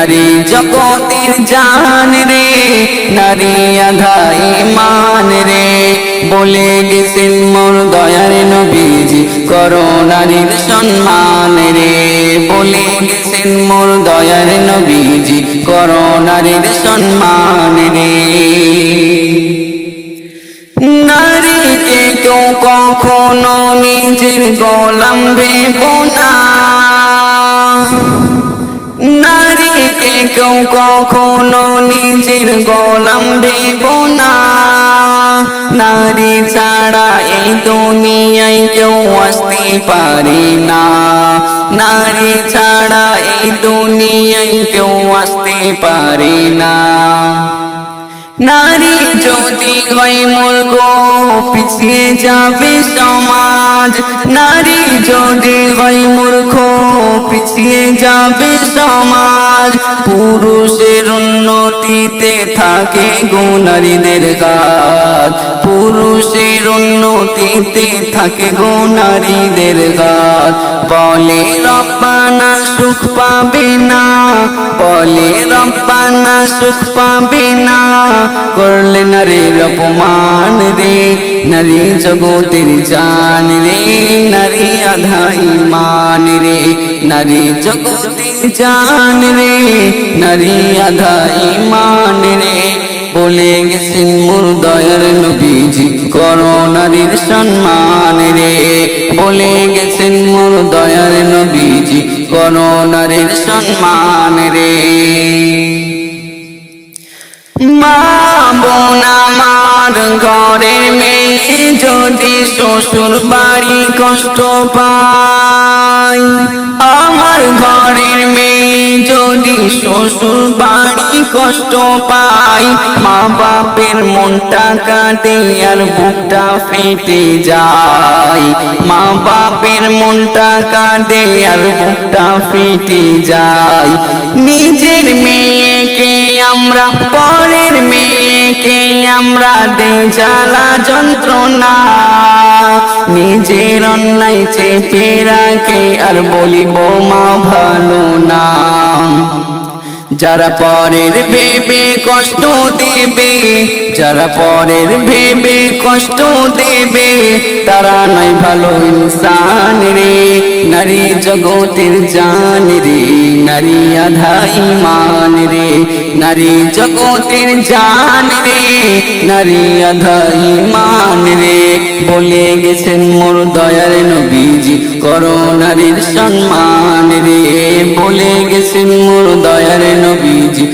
নারী জগতের জান রে, নারী আধা ইমান রে। বলে গেছেন মোর দয়ার নবীজি, করো নারীর সম্মান রে। বলে গেছেন মোর দয়ার নবীজি, করো নারীর সম্মান রে। নারীকে কেউ কখনো নিজের গোলাম না। কেউ কখনো নিজের গোলাম ভেব না। নারী ছাড়া এই দুনিয়ায় কেউ আসতে পারে না। নারী ছাড়া এই দুনিয়ায় কেউ আসতে পারে না। নারী যদি হয় মূর্খ পিছিয়ে যাবে সমাজ? নারী যদি হয় মূর্খ, পিছিয়ে যাবে সমাজ। পুরুষের উন্নতিতে থাকে গো নারীদের কাজ। পুরুষের উন্নতিতে থাকে গো নারীদের কাজ। বলে রব্বানা সুখ পাবে না। বলে রব্বানা সুখ পাবে না। করলে নারীর অপমান রে, নারী জগতের জান রে, নারী আধা ইমান রে, নারী জগতের জান রে, নারী আধা ইমান রে। বলে গেছেন মোর দয়ার নবীজি করো নারীর সম্মান রে। বলে গেছেন মোর দয়ার নবীজি কোন নারীর সম্মান রে। মা বোন মেয়ে যদি শ্বশুর বাড়ি কষ্ট পায়। শ্বশুর বাড়ি কষ্ট পায় মা বাপের মনটা কাটে আর বুকটা ফেটে যায়। মা বাপের মনটা কাটে আর বুকটা ফেটে যায়। নিজের মেয়েকে আমরা, পরের মেয়েকে আমরা দে জ্বালা যন্ত্রণা। নিজের অন্যায় চেপে রাখে আর বলিব মা ভালো না। যারা পরের ভেবে কষ্ট দেবে, যারা পরের ভেবে কষ্ট দেবে, তারা নয় ভালো ইনসান রে, নারী জগতের জান রে, নারী আধা ইমান রে, নারী জগতের জান রে, নারী আধা ইমান রে, বলে গেছেন মোর দয়ার নবীজি করো নারীর সম্মান রে বলে গেছেন মোর দয়ার নবীজি।